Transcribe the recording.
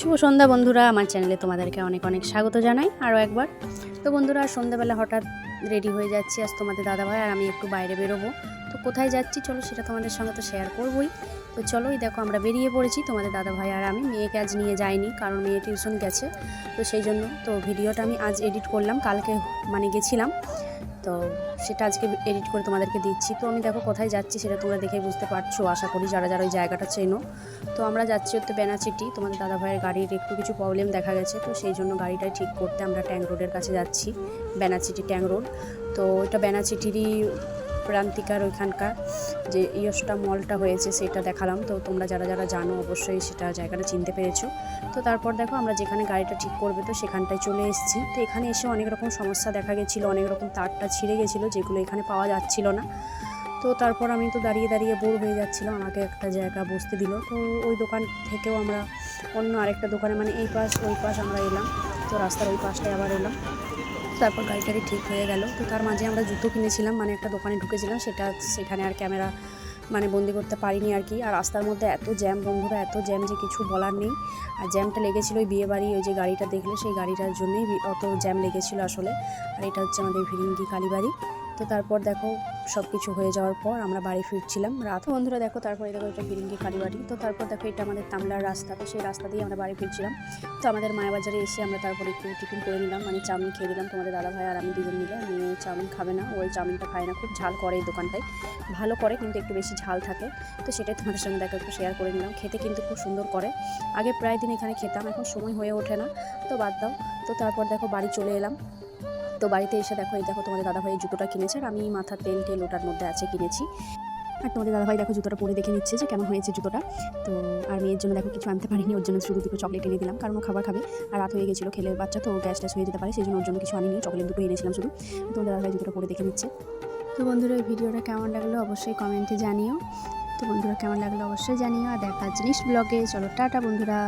শুভ সন্ধ্যা বন্ধুরা, আমার চ্যানেলে তোমাদেরকে অনেক অনেক স্বাগত জানাই আরও একবার। তো বন্ধুরা, সন্ধ্যাবেলা হঠাৎ রেডি হয়ে যাচ্ছি আজ তোমাদের দাদাভাই আর আমি একটু বাইরে বেরোবো। তো কোথায় যাচ্ছি চলো সেটা তোমাদের সঙ্গে তো শেয়ার করবোই। তো চলো এই দেখো আমরা বেরিয়ে পড়েছি, তোমাদের দাদাভাই আর আমি। মেয়েকে আজ নিয়ে যাইনি কারণ মেয়ে টিউশন গেছে। তো সেই জন্য তো ভিডিওটা আমি আজ এডিট করলাম, কালকে মানে গেছিলাম। তো সেটা আজকে এডিট করে তোমাদেরকে দিচ্ছি। তো আমি দেখো কোথায় যাচ্ছি সেটা তোমরা দেখে বুঝতে পারছ। আশা করি যারা যারা ওই জায়গাটা চেনো। তো আমরা যাচ্ছি হচ্ছে বেনাচিটি। তোমাদের দাদা ভাইয়ের গাড়ির একটু কিছু প্রবলেম দেখা গেছে। তো সেই জন্য গাড়িটা ঠিক করতে আমরা ট্যাং রোডের কাছে যাচ্ছি। Benachity tank road. তো ওইটা বেনাচিটিরই প্রান্তিকার ওইখানকার যে ইয়সটা মলটা হয়েছে সেটা দেখালাম। তো তোমরা যারা যারা জানো অবশ্যই সেটা জায়গাটা চিনতে পেরেছ। তো তারপর দেখো আমরা যেখানে গাড়িটা ঠিক করবে তো সেখানটায় চলে এসেছি। তো এখানে এসে অনেক রকম সমস্যা দেখা গেছিল, অনেক রকম তারটা ছিঁড়ে গেছিল যেগুলো এখানে পাওয়া যাচ্ছিল না। তো তারপর আমি তো দাঁড়িয়ে দাঁড়িয়ে বোর হয়ে যাচ্ছিলাম, আমাকে একটা জায়গা বসতে দিল। তো ওই দোকান থেকেও আমরা অন্য আরেকটা দোকানে মানে এই পাশ, ওই পাশ আমরা এলাম। তো রাস্তার ওই পাশটায় আবার এলাম। তারপর গাড়িটাকে ঠিক হয়ে গেল। তো তার মাঝে আমরা জুতো কিনেছিলাম মানে একটা দোকানে ঢুকেছিলাম, সেটা সেখানে আর ক্যামেরা মানে বন্দি করতে পারিনি আর কি। আর রাস্তার মধ্যে এত জ্যাম, বন্ধুরা, এত জ্যাম যে কিছু বলার নেই। আর জ্যামটা লেগেছিলো ওই বিয়েবাড়ি ওই যে গাড়িটা দেখলে, সেই গাড়িটার জন্যই অত জ্যাম লেগেছিলো আসলে। আর এটা হচ্ছে আমাদের ভিরিঙ্গি কালীবাড়ি। তো তারপর দেখো সব কিছু হয়ে যাওয়ার পর আমরা বাড়ি ফিরছিলাম রাত। বন্ধুরা দেখো, তারপরে দেখো এটা ভিরিঙ্গি কালীবাড়ি। তো তারপর দেখো এটা আমাদের তামলার রাস্তা, তো সেই রাস্তা দিয়ে আমরা বাড়ি ফিরছিলাম। তো আমাদের মায়াবাজারে এসে আমরা তারপরে একটু টিফিন করে নিলাম মানে চাউমিন খেয়ে দিলাম। তোমাদের দাদা ভাই আর আমি দুজন মিলে মেয়ে চাউমিন খাবে না, ওই চাউমিনটা খায় না, খুব ঝাল করে এই দোকানটায়। ভালো করে, কিন্তু একটু বেশি ঝাল থাকে। তো সেটাই তোমাদের সঙ্গে দেখো, একটু শেয়ার করে নিলাম। খেতে কিন্তু খুব সুন্দর করে। আগে প্রায় দিন এখানে খেতাম, এখন সময় হয়ে ওঠে না, তো বাদ দাও। তো তারপর দেখো বাড়ি চলে এলাম। তো বাড়িতে এসে দেখো, এই দেখো তোমাদের দাদাভাই জুতোটা কিনেছে আর আমি মাথার তেল টেল ওটার মধ্যে আছে কিনেছি। আর তোমাদের দাদাভাই দেখো জুতোটা পরে দেখে নিচ্ছে যে কেমন হয়েছে জুতোটা। তো আর মেয়ের জন্য দেখো কিছু আনতে পারিনি, ওর জন্য শুধু দুটো চকলেট এনে দিলাম, কারণ ও খাবার খাবে আর রাত হয়ে গেছিল খেলে বাচ্চা, তো গ্যাস ট্যাস হয়ে যেতে পারে সেই জন্য ওর জন্য কিছু আনিনি, চকলেট দুটো এনেছিলাম শুধু। তোমাদের দাদাভাই জুতোটা পরে দেখে নিচ্ছে। তো বন্ধুরা, এই ভিডিওটা কেমন লাগল অবশ্যই কমেন্টে জানিও। তো বন্ধুরা, কেমন লাগল অবশ্যই জানিও। আর দেখা জিনিস ব্লগে, চলো টাটা বন্ধুরা।